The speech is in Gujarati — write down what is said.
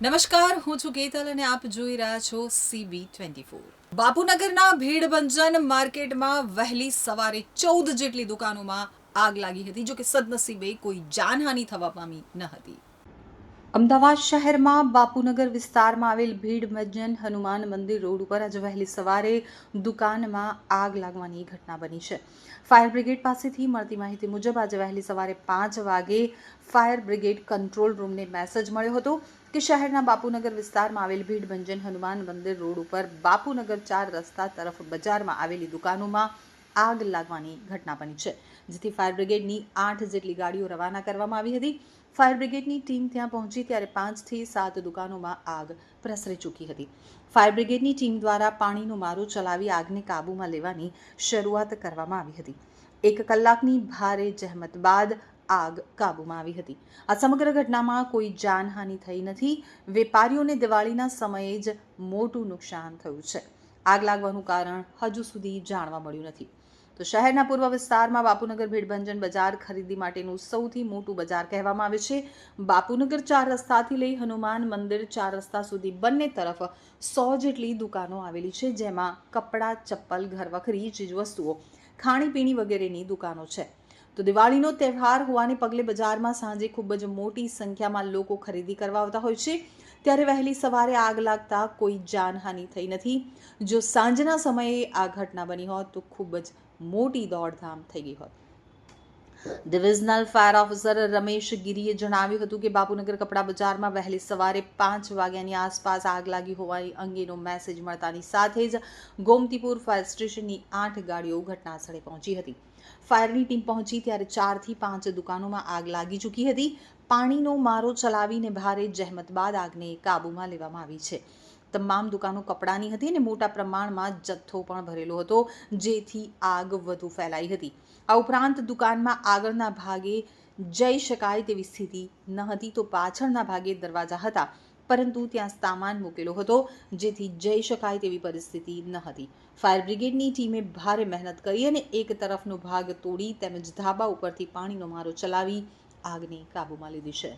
નમસ્કાર, હું છું કેતલ અને આપ જોઈ રહ્યા છો સીબી ટ્વેન્ટી ફોર બાપુનગરના ભીડભંજન માર્કેટમાં વહેલી સવારે ચૌદ જેટલી દુકાનોમાં આગ લાગી હતી જો કે સદનસીબે કોઈ જાનહાનિ થવા પામી ન હતી. અમદાવાદ શહેરમાં બાપુનગર વિસ્તારમાં આવેલ ભીડ મજ્જન હનુમાન મંદિર રોડ ઉપર આજે વહેલી સવારે દુકાનમાં આગ લાગવાની ઘટના બની છે. ફાયર બ્રિગેડ પાસેથી મળતી માહિતી મુજબ આજે વહેલી સવારે પાંચ વાગે ફાયર બ્રિગેડ કંટ્રોલ રૂમને મેસેજ મળ્યો હતો કે શહેરના બાપુનગર વિસ્તારમાં આવેલ ભીડ ભંજન હનુમાન મંદિર રોડ ઉપર બાપુનગર ચાર રસ્તા તરફ બજારમાં આવેલી દુકાનોમાં આગ લાગવાની ઘટના બની છે, જેથી ફાયર બ્રિગેડની આઠ જેટલી ગાડીઓ રવાના કરવામાં આવી હતી. ફાયર બ્રિગેડની ટીમ ત્યાં પહોંચી ત્યારે પાંચથી સાત દુકાનોમાં આગ પ્રસરી ચૂકી હતી. ફાયર બ્રિગેડની ટીમ દ્વારા પાણીનો મારો ચલાવી આગને કાબૂમાં લેવાની શરૂઆત કરવામાં આવી હતી. એક કલાકની ભારે જહેમત બાદ આગ કાબૂમાં આવી હતી. આ સમગ્ર ઘટનામાં કોઈ જાનહાનિ થઈ નથી. વેપારીઓને દિવાળીના સમયે જ મોટું નુકસાન થયું છે. આગ લાગવાનું કારણ હજુ સુધી જાણવા મળ્યું નથી. તો શહેરના પૂર્વ વિસ્તારમાં બાપુનગર ભીડભંજન બજાર ખરીદી માટેનું સૌથી મોટું બજાર કહેવામાં આવે છે. બાપુનગર ચાર રસ્તાથી લઈ હનુમાન મંદિર ચાર રસ્તા સુધી બંને તરફ સો જેટલી દુકાનો આવેલી છે, જેમાં કપડાં, ચપ્પલ, ઘરવખરી, ચીજવસ્તુઓ, ખાણીપીણી વગેરેની દુકાનો છે. તો દિવાળીનો તહેવાર હોવાને પગલે બજારમાં સાંજે ખૂબ જ મોટી સંખ્યામાં લોકો ખરીદી કરવા આવતા હોય છે. ત્યારે વહેલી સવારે આગ લાગતા કોઈ જાનહાનિ થઈ નથી. જો સાંજના સમયે આ ઘટના બની હોત તો ખૂબ જ મોટી દોડધામ થઈ ગઈ હોત. ડિવિઝનલ ફાયર ઓફિસર રમેશ ગીરીએ જણાવ્યું હતું કે બાપુનગર કપડા બજારમાં વહેલી સવારે પાંચ વાગ્યાની આસપાસ આગ લાગી હોવાની અંગેનો મેસેજ મળતાની સાથે જ ગોમતીપુર ફાયર સ્ટેશનની આઠ ગાડીઓ ઘટનાસ્થળે પહોંચી હતી. ફાયરની ટીમ પહોંચી ત્યારે ચારથી પાંચ દુકાનોમાં આગ લાગી ચૂકી હતી. પાણીનો મારો ચલાવીને ભારે જહેમત બાદ આગને કાબૂમાં લેવામાં આવી છે. તમામ દુકાનો કપડાની હતી અને મોટા પ્રમાણમાં જથ્થો પણ ભરેલો હતો, જેથી આગ વધુ ફેલાઈ હતી. આ ઉપરાંત દુકાનમાં આગળના ભાગે જઈ શકાય તેવી સ્થિતિ ન હતી તો પાછળના ભાગે દરવાજા હતા, પરંતુ ત્યાં સામાન મૂકેલો હતો, જેથી જઈ શકાય તેવી પરિસ્થિતિ ન હતી. ફાયર બ્રિગેડની ટીમે ભારે મહેનત કરી અને એક તરફનો ભાગ તોડી તેમજ ધાબા ઉપરથી પાણીનો મારો ચલાવી આગને કાબૂમાં લીધી છે.